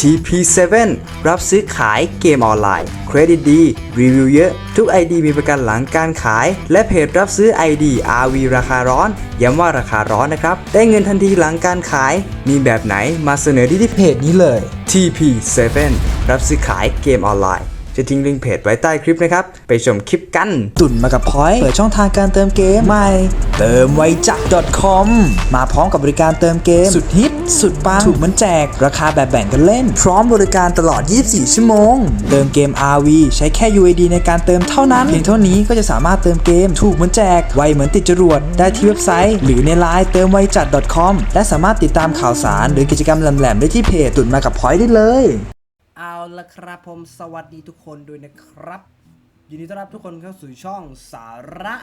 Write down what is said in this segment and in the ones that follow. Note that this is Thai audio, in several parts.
TP7 รับซื้อขายเกมออนไลน์ เครดิตดี รีวิวเยอะ ทุก ID มีประกันหลังการขาย และเพจรับซื้อ ID RV ราคาร้อน ย้ำว่าราคาร้อนนะครับ ได้เงินทันทีหลังการขาย มีแบบไหนมาเสนอที่ที่เพจนี้เลย TP7 รับซื้อขายเกมออนไลน์จะทิ้งลิงก์เพจไว้ใต้คลิปนะครับ ไปชมคลิปกัน ตุ่นมากับพอยต์เปิดช่องทางการเติมเกมใหม่ เติมไวจัก .com มาพร้อมกับบริการเติมเกมสุดฮิต สุดปังถูกเหมันแจก ราคาแบบแบ่งกันเล่น พร้อมบริการตลอด 24 ชั่วโมง เติมเกม RV ใช้แค่ UID ในการเติมเท่านั้นเพียงเท่านี้ก็จะสามารถเติมเกม ถูกเหมือนแจก ไวเหมือนติดจรวด ได้ที่เว็บไซต์ หรือในไลน์เติมไวจัด .com และสามารถติดตามข่าวสาร หรือกิจกรรมแหลมๆได้ที่เพจตุ่นมากับพอยต์ได้เลย เอาละครับผมสวัสดีทุกคนด้วยนะครับยินดีต้อนรับทุกคนเข้าสู่ช่องสาระ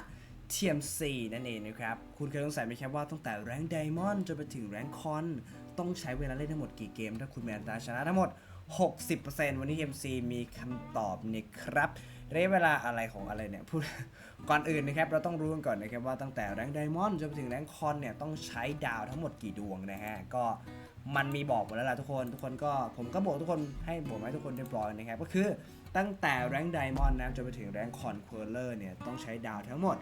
เทียมซีนั่นเองนะครับ คุณเคยสงสัยไหมครับว่าตั้งแต่แรงไดมอนด์จนไปถึงแรงคอน ต้องใช้เวลาเล่นทั้งหมดกี่เกม ถ้าคุณแมนตาชนะทั้งหมด 60%วันนี้ MC มีคำตอบนี่ครับระยะเวลาอะไรของอะไรเนี่ยพูดก่อนอื่นนะครับ เราต้องรู้กันก่อนนะครับว่าตั้งแต่แรงไดมอนด์จนไปถึงแรงคอนเนี่ยต้องใช้ดาวทั้งหมดกี่ดวงนะฮะก็มันมีบอกหมดแล้วล่ะทุกคน ทุกคนก็ผมก็บอกทุกคนให้บอกไว้ทุกคนเรียบร้อยนะครับ ก็คือตั้งแต่แรงไดมอนด์นะจนไปถึงแรงคอนเคอเลอร์เนี่ยต้องใช้ดาวทั้งหมด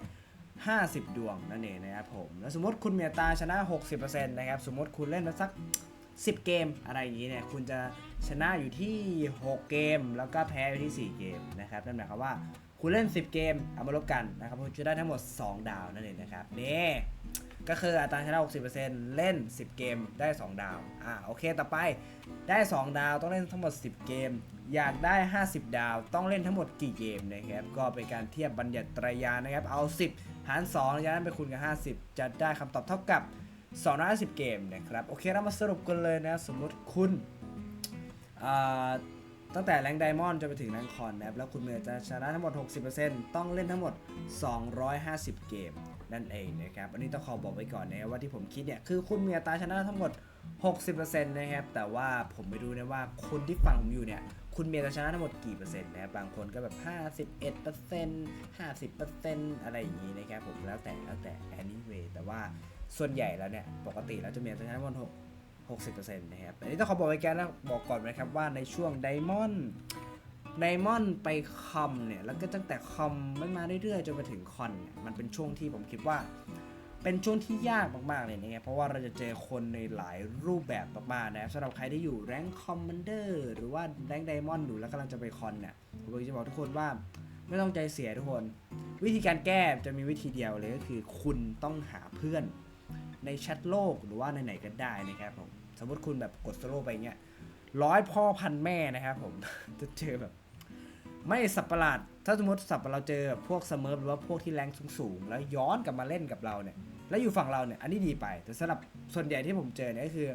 50 ดวงนั่นเองนะครับผมแล้วสมมติคุณเมียตาชนะ 60%นะครับสมมติคุณเล่นมาสัก 10 เกมอะไรอย่างนี้เนี่ยคุณจะชนะอยู่ที่ 6 เกม แล้วก็แพ้อยู่ที่ 4 เกมนะครับนั่นหมายความว่าคุณเล่น 10 เกมเอามาลบกันนะครับคุณจะได้ทั้งหมด 2 ดาวนั่นเองนะครับนี่ก็คืออัตราชนะ 60%เล่น 10 เกมได้ 2 ดาว อ่า โอเค ต่อไป ได้ 2 ดาว ต้องเล่นทั้งหมด 10 เกม อยากได้ 50 ดาว ต้องเล่นทั้งหมดกี่เกมนะครับ ก็เป็นการเทียบบัญญัติตรายานะครับ เอา 10 หาร2ระยะนั้นไปคูณกับ 50 จะได้คำตอบเท่ากับ250เกมนะครับ โอเคเรามาสรุปกันเลยนะ สมมติคุณอ่าตั้งแต่แรงไดมอนด์จนไปถึงแรงคอนนะครับ แล้วคุณเมย์จะชนะทั้งหมด 60%ต้องเล่นทั้งหมด 250 เกม นั่นเองนะครับ อันนี้ต้องขอบอกไว้ก่อนนะว่าที่ผมคิดเนี่ย คือคุณเมีอัตาชนะทั้งหมด 60%นะครับ แต่ว่าผมไม่รู้นะว่าคนที่ฟังผมอยู่เนี่ย คุณเมีอัตราชนะทั้งหมดกี่เปอร์เซ็นต์นะครับบางคนก็แบบ 51% 50%อะไรอย่างนี้นะครับผมแล้วแต่แล้วแต่ anyway แต่ว่าส่วนใหญ่แล้วเนี่ยปกติแล้วจะเมีอัตราชนะทั้งหมด60%นะครับอันนี้ต้องขอบอกไว้แกนะบอกก่อนนะครับว่าในช่วงไดมอนด์ไดมอนด์ไปคอมเนี่ยแล้วก็ตั้งแต่คอมมันมาเรื่อยๆจนมาถึงคอนเนี่ยมันเป็นช่วงที่ผมคิดว่า เป็นช่วงที่ยากมากๆเลยนะครับเพราะว่าเราจะเจอคนในหลายรูปแบบมากๆนะครับสำหรับใครที่อยู่แรงคอมมานเดอร์หรือว่าแรงไดมอนด์อยู่แล้วกำลังจะไปคอนเนี่ยผมอยากจะบอกทุกคนว่าไม่ต้องใจเสียทุกคน วิธีการแก้จะมีวิธีเดียวเลยก็คือคุณต้องหาเพื่อนในแชทโลกหรือว่าในไหนๆก็ได้นะครับผมสมมติคุณแบบกดโซโล่ไปเงี้ยร้อยพ่อพันแม่นะครับผมจะเจอแบบ ไม่สับประหลาด ถ้าสมมติสับเราเจอพวกเสมอหรือว่าพวกที่แรงสูงๆ แล้วย้อนกลับมาเล่นกับเราเนี่ย แล้วอยู่ฝั่งเราเนี่ย อันนี้ดีไป แต่สำหรับส่วนใหญ่ที่ผมเจอเนี่ยก็คือ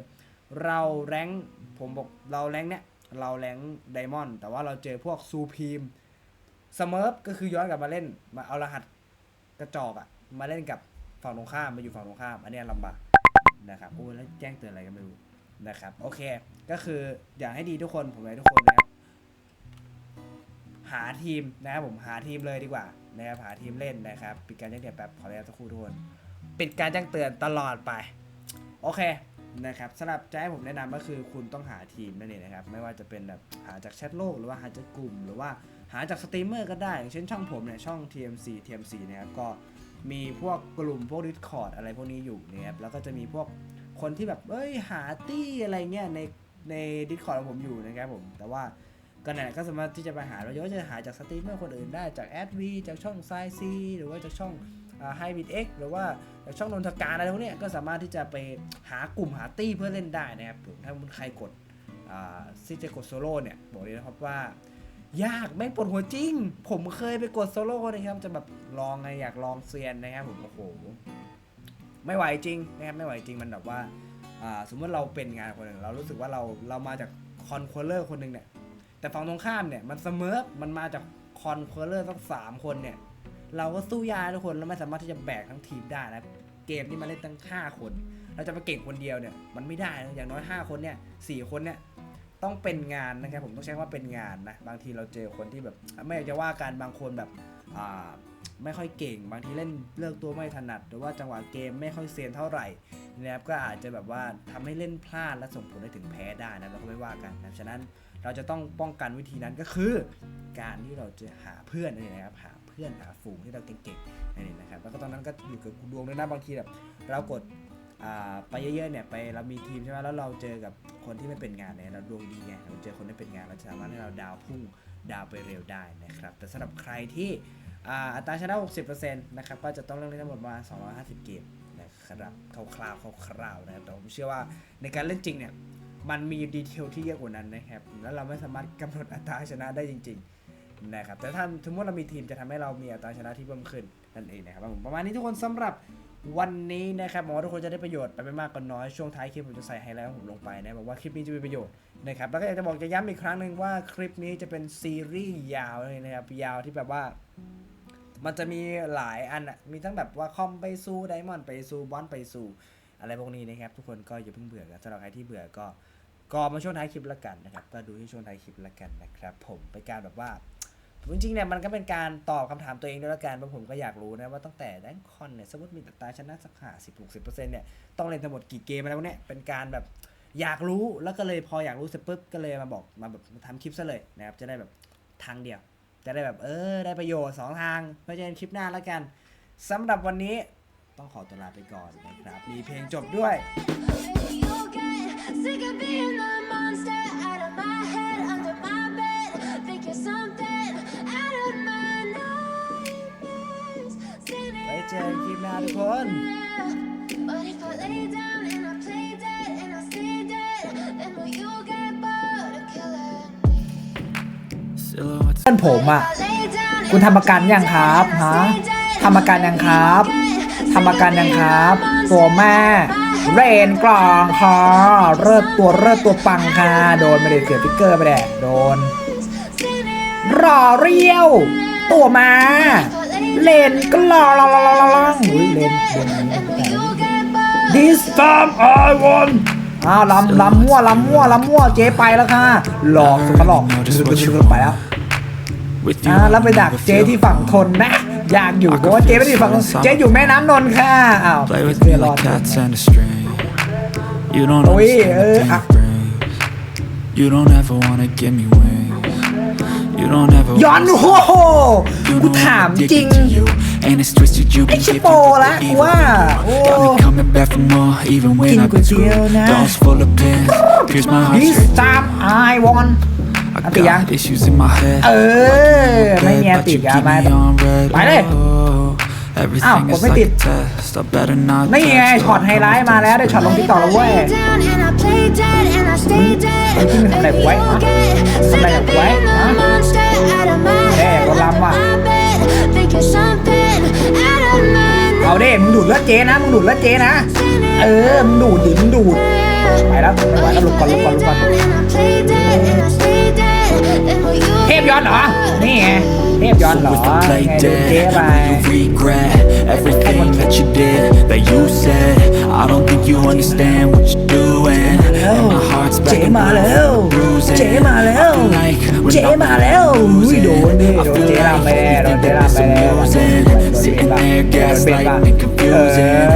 เราแรงผมบอกเราแรงเนี่ย เราแรงไดมอนด์ แต่ว่าเราเจอพวกซูพีมเสมิร์ฟก็คือย้อนกลับมาเล่น มาเอารหัสกระจอกอะมาเล่นกับฝั่งตรงข้าม มาอยู่ฝั่งตรงข้าม อันนี้ลำบากนะครับโอ้แล้วแจ้งเตือนอะไรก็ไม่รู้นะครับ โอเค ก็คืออยากให้ดีทุกคน ผมอยากให้ทุกคนนะครับาทีมนะครับผมหาทีมเลยดีกว่านะครับหาทีมเล่นนะครับ ปิดการแจ้งเตือนแป๊บขออนุญาตสักครู่ทุกคนปิดการแจ้งเตือนตลอดไป โอเคนะครับสำหรับจะให้ผมแนะนำก็คือคุณต้องหาทีมนั่นเองนะครับ ไม่ว่าจะเป็นแบบหาจากแชทโลกหรือว่าหาจากกลุ่ม หรือว่าหาจากสตรีมเมอร์ก็ได้อย่างเช่นช่องผมเนี่ยช่อง TMC TMC นะครับก็มีพวกกลุ่มพวก Discord อะไรพวกนี้อยู่นะครับแล้วก็จะมีพวกคนที่แบบเอ้ยหาตี้อะไรเงี้ยในใน Discord ของผมอยู่นะครับผมแต่ว่า ก็นั่นแหละก็สามารถที่จะไปหาเราเยอะจะหาจากสตรีมเมอร์คนอื่นได้จากแอดวีจากช่องไซซีหรือว่าจากช่องไฮบิดเอ็กหรือว่าจากช่องนนทการอะไรพวกนี้ก็สามารถที่จะไปหากลุ่มหาตี้เพื่อเล่นได้นะครับถ้าใครกดอ่าซิจะกดโซโล่เนี่ยบอกเลยนะครับว่ายากไม่ปวดหัวจริง ผมเคยไปกดโซโล่นะครับจะแบบลองไงอยากลองเซียนนะครับผมโอ้โหไม่ไหวจริงนะครับไม่ไหวจริงมันแบบว่าอ่าสมมติเราเป็นงานคนหนึ่งเรารู้สึกว่าเราเรามาจากคอนโคลเลอร์คนหนึ่งเนี่ย แต่ฝั่งตรงข้ามเนี่ยมันเสมอมันมาจากคอนเคอร์เลอร์ตั้งสามคนเนี่ย เราก็สู้ยากทุกคนเราไม่สามารถที่จะแบกทั้งทีมได้นะเกมนี้มาเล่นตั้ง5คน เราจะมาเก่งคนเดียวเนี่ยมันไม่ได้นะอย่างน้อย 5 คนเนี่ยสี่คนเนี่ยต้องเป็นงานนะครับผมต้องใช้คำว่าเป็นงานนะบางทีเราเจอคนที่แบบ ไม่อยากจะว่าการบางคนแบบอ่าไม่ค่อยเก่ง บางทีเล่นเลือกตัวไม่ถนัด หรือว่าจังหวะเกมไม่ค่อยเซียนเท่าไหร่นะครับก็อาจจะแบบว่าทำให้เล่นพลาดและส่งผลให้ถึงแพ้ได้นะเราก็ไม่ว่ากันนะฉะนั้น เราจะต้องป้องกันวิธีนั้นก็คือ การที่เราจะหาเพื่อนนี่นะครับหาเพื่อนหาฝูงที่เราเก่งๆนี่นะครับแล้วก็ตอนนั้นก็อยู่กับดวงด้วยนะบางทีแบบเรากดไปเยอะๆเนี่ยไปเรามีทีมใช่ไหมแล้วเราเจอกับคนที่ไม่เป็นงานเนี่ยเราดวงดีไงเราเจอคนที่เป็นงานเราสามารถให้เราดาวพุ่งดาวไปเร็วได้นะครับแต่สำหรับใครที่อัตราชนะ 60%นะครับก็จะต้องเล่นทั้งหมดประมาณ250 เกมนะครับคร่าวๆคร่าวๆนะครับแต่ผมเชื่อว่าในการเล่นจริงเนี่ย มันมีดีเทลที่เยอะกว่านั้นนะครับ แล้วเราไม่สามารถกำหนดอัตราชนะได้จริง ๆ นะครับ แต่ถ้าสมมติเรามีทีมจะทำให้เรามีอัตราชนะที่เพิ่มขึ้นนั่นเองนะครับผมประมาณนี้ทุกคนสำหรับวันนี้นะครับหวังว่าทุกคนจะได้ประโยชน์ไปไม่มากก็น้อยช่วงท้ายคลิปผมจะใส่ไฮไลท์ของผมลงไปนะบอกว่าคลิปนี้จะมีประโยชน์นะครับแล้วก็อยากจะบอกจะย้ำอีกครั้งหนึ่งว่าคลิปนี้จะเป็นซีรีส์ยาวเลยนะครับยาวที่แบบว่า มันจะมีหลายอันมีทั้งแบบว่าคอมไปสู้ไดมอนด์ไปสู้บอลไปสู้อะไรพวกนี้นะครับทุกคนก็อย่าเพิ่งเบื่อกันสำหรับใครที่เบื่อก็ ก็มาช่วงท้ายคลิปละกันนะครับก็ดูที่ช่วงท้ายคลิปละกันนะครับ ผมเป็นการแบบว่าจริงๆเนี่ยมันก็เป็นการตอบคำถามตัวเองด้วยละกันเพราะผมก็อยากรู้นะว่าตั้งแต่แดนคอนเนี่ยสมมติมีอัตาชนะสักห้าสิบหกสิบเปอร์เซ็นต์เนี่ยต้องเล่นทั้งหมดกี่เกมอะไรพวเนี้ยเป็นการแบบอยากรู้แล้วก็เลยพออยากรู้เสร็จปุ๊บก็เลยมาบอกมาแบบทำคลิปซะเลยนะครับจะได้แบบทางเดียว จะได้แบบเออได้ประโยชน์สองทางเพราะฉะนั้นคลิปหน้าแล้วกันสำหรับวันนี้ต้องขอตัวลาไปก่อนนะครับ มีเพลงจบด้วย ทุกคน there. But if I lay down and I play dead and I stay dead, then will you get bored of killing me? Silhouettes เพื่อนผมอะ If I lay down คุณทำประกันยังครับฮะทำประกันยังครับทำประกันยังครับ ตัวแม่ เรนกลองคอเลิศตัวเลิศตัวปังค่ะโดนไม่ได้เสียพิกเกอร์ไปแดกโดน Seen it รอเรียว ตัวมา เลนก็รอรอรอรอรอรออุ้ยเลนเลน This time I won อ้าลำลำมั่วลำมั่วลำมั่วเจ๊ไปแล้วค่ะ หลอกสุดหลอกไปแล้วอ่าแล้วไปดักเจ๊ที่ฝั่งทนนะ อยากอยู่เพราะว่าเจ๊ไม่ได้ฝั่งเจ๊อยู่แม่น้ำนนท์ค่ะอ้าวเจ๊ me รอด like cats and a string. You don't Oh, yeah, understand the uh, thing it brings. You don't ever wanna give me ย้อน wanna โอ้โห You กู know ถาม I'm จริง addicted to you, and it's twisted you ไอ้ been ชิ giving โป me ละ the กู evil ว่าโอ้ Got me coming back for more, even when กิน I've ก๋วย been เตี๋ยว screwed. นะ Dolls full of pins, pierce my heart This straight. time I won I อันติยัง got issues in my head. เออไม่มีอัน But ติ you อย่า keep มา me on red. ไปเลย Oh, everything Ow, is กดไม่ like ติด a test. I better not นี่ไง touch ช็อตไฮไลท์มาแล้วได้ช็อตลงติ๊กต็อกแล้วเว้ย Lay down and I play dead and I stay dead. Ay, ¿quién me habla de Baby, guay, you'll ah? get sick habla de of guay, being the ah? monster out of my Eh, head, con la under ma- my bed. Think you're something out of my เอาเด้มึงดูดเลือดเจ๊นะมึงดูดเลือดเจ๊นะ เออมึงดูดดิมึงดูดไปแล้วไปแล้วลุกก่อนลุกก่อนลุกก่อนเทพย้อนเหรอ นี่ไงเทพย้อนเหรอ So if I play ไงดูเจ๊ dead, ไป will you regret everything that you did, that you said? I don't think you understand what you're doing. And my heart's เจ๊ back มาแล้ว bruising. เจ๊มาแล้ว I feel like when เจ๊ I'm มาแล้วอุ้ยโดนดิ I โดน feel เจ๊ลำ like ไปแล้วโดน everything เจ๊ that ลำ is ไปแล้ว amusing. Sitting there gaslighting and confusing.